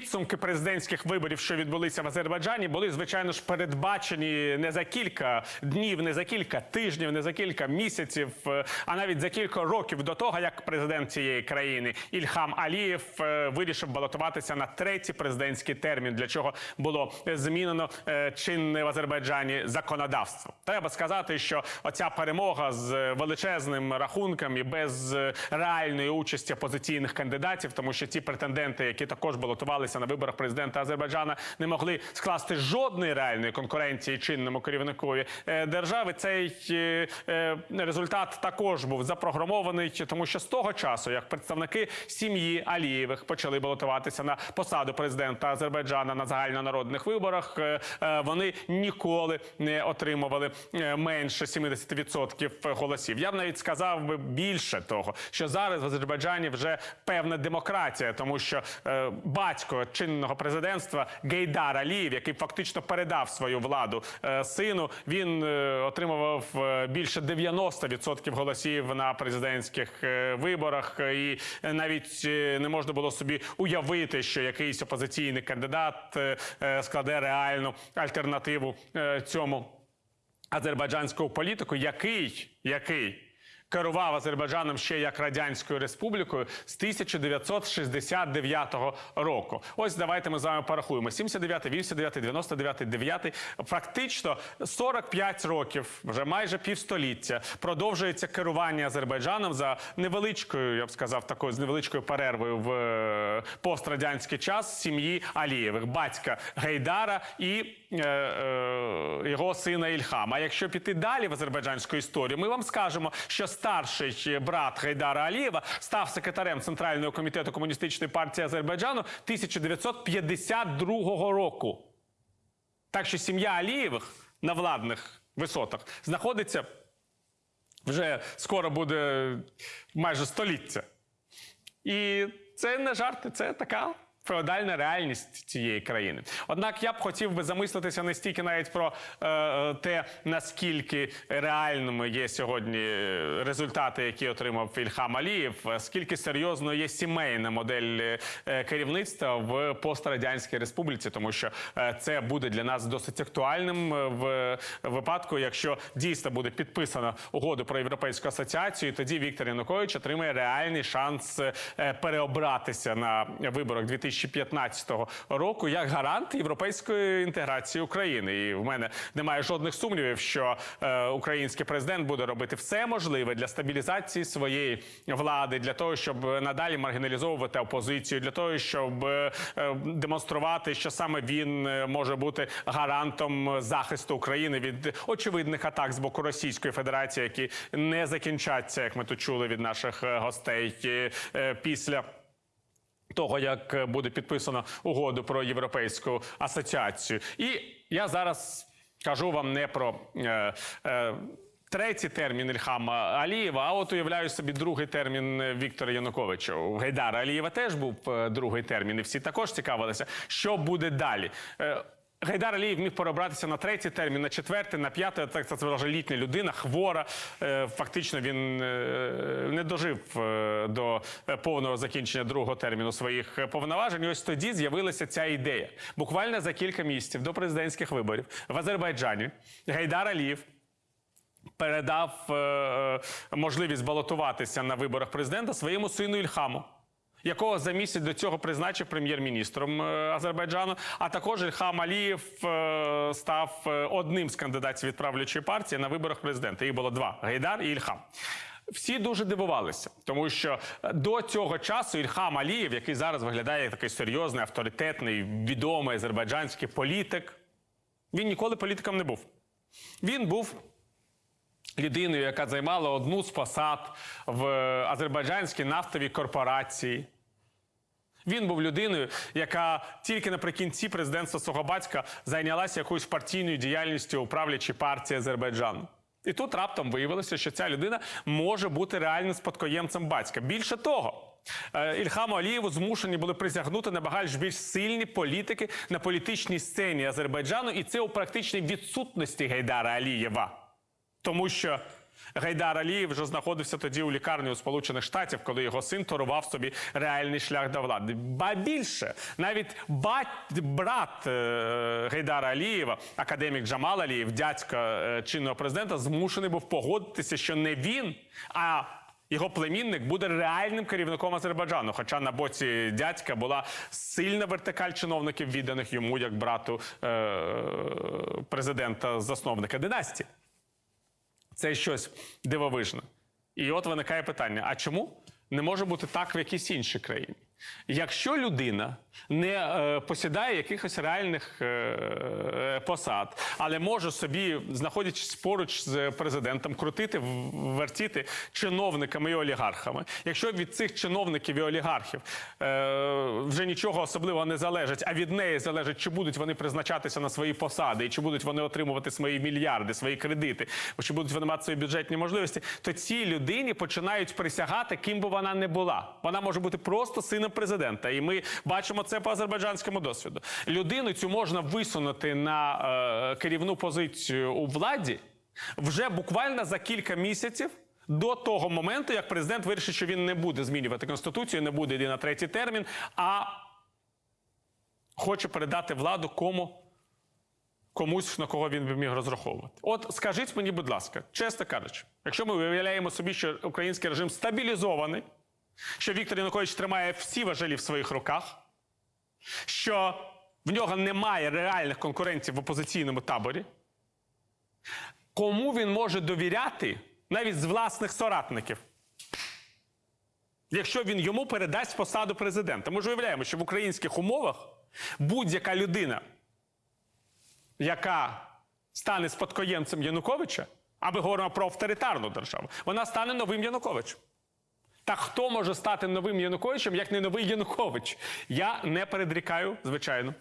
Підсумки президентських виборів, що відбулися в Азербайджані, були звичайно ж передбачені не за кілька днів, не за кілька тижнів, не за кілька місяців, е, а навіть за кілька років до того, як президент цієї країни Ільхам Алієв е, вирішив балотуватися на третій президентський термін, для чого було змінено е, чинне в Азербайджані законодавство. Треба сказати, що оця перемога з величезним рахунком і без реальної участі опозиційних кандидатів, тому що ті претенденти, які також балотувалися на виборах президента Азербайджана, не могли скласти жодної реальної конкуренції чинному керівникові е, держави. Цей е, е, результат також був запрограмований, тому що з того часу, як представники сім'ї Алієвих почали балотуватися на посаду президента Азербайджана на загальнонародних виборах, вони ніколи не отримували менше 70% голосів. Я б навіть сказав би більше того, що зараз в Азербайджані вже певна демократія, тому що е, батько чинного президентства Гейдар Алієв, який фактично передав свою владу е, сину, він е, отримував е, більше 90% голосів на президентських виборах, і навіть не можна було собі уявити, що якийсь опозиційний кандидат складе реальну альтернативу цьому азербайджанського політику, який, який керував Азербайджаном ще як радянською республікою з 1969 року. Ось давайте ми з вами порахуємо: 79, 89, 99, 9. Фактично 45 років, вже майже півстоліття, продовжується керування Азербайджаном за невеличкою, я б сказав, такою з невеличкою перервою в е, пострадянський час сім'ї Алієвих, батька Гейдара і його сина Ільхама. А якщо піти далі в азербайджанську історію, ми вам скажемо, що старший брат Гейдара Алієва став секретарем Центрального комітету комуністичної партії Азербайджану 1952 року. Так що сім'я Алієвих на владних висотах знаходиться вже скоро буде майже століття. І це не жарти, це така феодальна реальність цієї країни. Однак я б хотів би замислитися не стільки навіть про е, е, те, наскільки реальними є сьогодні результати, які отримав Ільхам Алієв, скільки серйозною є сімейна модель е, керівництва в пострадянській республіці, тому що е, це буде для нас досить актуальним е, в випадку, якщо дійсно буде підписано угоду про європейську асоціацію, тоді Віктор Янукович отримає реальний шанс е, переобратися на виборах 2015 року як гарант європейської інтеграції України. І в мене немає жодних сумнівів, що е, український президент буде робити все можливе для стабілізації своєї влади, для того, щоб надалі маргіналізовувати опозицію, для того, щоб е, демонструвати, що саме він е, може бути гарантом захисту України від очевидних атак з боку Російської Федерації, які не закінчаться, як ми тут чули від наших е, гостей е, після. Того як буде підписано угоду про європейську асоціацію, і я зараз кажу вам не про е, е, третій термін Ільхама Алієва, а от уявляю собі другий термін Віктора Януковича. У Гайдара Алієва теж був е, другий термін, і всі також цікавилися, що буде далі. Е, Гайдар Алієв міг перебратися на третій термін, на четвертий, на п'ятий. Так це вже літня людина, хвора. Е, Фактично він е, дожив е, до повного закінчення другого терміну своїх е, повноважень. Ось тоді з'явилася ця ідея. Буквально за кілька місяців до президентських виборів в Азербайджані Гайдар Алієв передав е, можливість балотуватися на виборах президента своєму сину Ільхаму. Якого за місяць до цього призначив прем'єр-міністром Азербайджану, а також Ільхам Алієв став одним з кандидатів від правлячої партії на виборах президента. Їх було два: Гайдар і Ільхам. Всі дуже дивувалися, тому що е, до цього часу Ільхам Алієв, який зараз виглядає як такий серйозний, авторитетний, відомий азербайджанський політик, він ніколи політиком не був. Він був людиною, яка займала одну з посад в азербайджанській нафтовій корпорації. Він був людиною, яка тільки наприкінці президентства свого батька зайнялася якоюсь партійною діяльністю у правлячій партії Азербайджану. І тут раптом виявилося, що ця людина може бути реальним спадкоємцем батька. Більше того, е, Ільхаму Алієву змушені були присягнути набагато більш сильні політики на політичній сцені Азербайджану, і це у практичній відсутності Гайдара Алієва. Тому що Гайдар Алієв вже знаходився тоді у лікарні у Сполучених Штатів, коли його син торував собі реальний шлях до влади. Ба більше навіть бать, брат е, Гайдара Алієва, академік Джамал Алієв, дядька е, чинного президента, змушений був погодитися, що не він, а його племінник буде реальним керівником Азербайджану. Хоча на боці дядька була сильна вертикаль чиновників, відданих йому як брату е, президента засновника династії. Це щось дивовижне. І от виникає питання: а чому не може бути так в якійсь іншій країні? Якщо людина не е, посідає якихось реальних е, посад, але може собі, знаходячись поруч з президентом, крутити, вертіти чиновниками і олігархами, якщо від цих чиновників і олігархів е, вже нічого особливого не залежить, а від неї залежить, чи будуть вони призначатися на свої посади, і чи будуть вони отримувати свої мільярди, свої кредити, чи будуть вони мати свої бюджетні можливості, то цій людині починають присягати, ким би вона не була. Вона може бути просто сином президента, і ми бачимо це по азербайджанському досвіду. Людину цю можна висунути на е, керівну позицію у владі вже буквально за кілька місяців. До того моменту, як президент вирішить, що він не буде змінювати конституцію, не буде йти на третій термін, а хоче передати владу кому комусь, на кого він би міг розраховувати. От скажіть мені, будь ласка, чесно кажучи, якщо ми уявляємо собі, що український режим стабілізований, що Віктор Янукович тримає всі важелі в своїх руках, що в нього немає реальних конкурентів в опозиційному таборі, кому він може довіряти навіть з власних соратників? Якщо він йому передасть посаду президента, ми ж уявляємо, що в українських умовах будь-яка людина, яка стане спадкоємцем Януковича, а ми говоримо про авторитарну державу, вона стане новим Януковичем. Та хто може стати новим Януковичем, як не новий Янукович? Я не передрікаю, звичайно,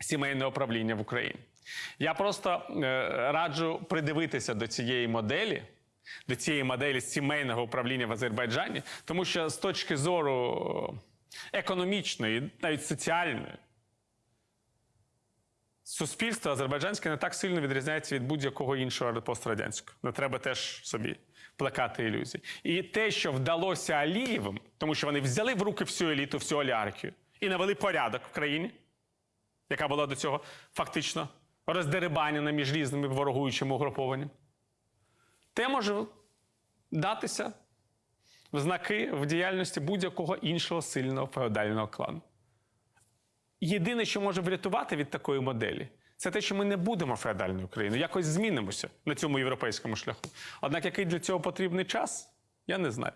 сімейне управління в Україні. Я просто е, раджу придивитися до цієї моделі, до цієї моделі сімейного управління в Азербайджані, тому що з точки зору економічної, навіть соціальної, суспільство азербайджанське не так сильно відрізняється від будь-якого іншого пострадянського. Не треба теж собі плекати ілюзій. І те, що вдалося Алієвим, тому що вони взяли в руки всю еліту, всю олігархію і навели порядок в країні, яка була до цього фактично роздерибанена між різними ворогуючими угрупованнями, те може датися в знаки в діяльності будь-якого іншого сильного феодального клану. Єдине, що може врятувати від такої моделі, це те, що ми не будемо феодальною країною, якось змінимося на цьому європейському шляху. Однак, який для цього потрібний час, я не знаю.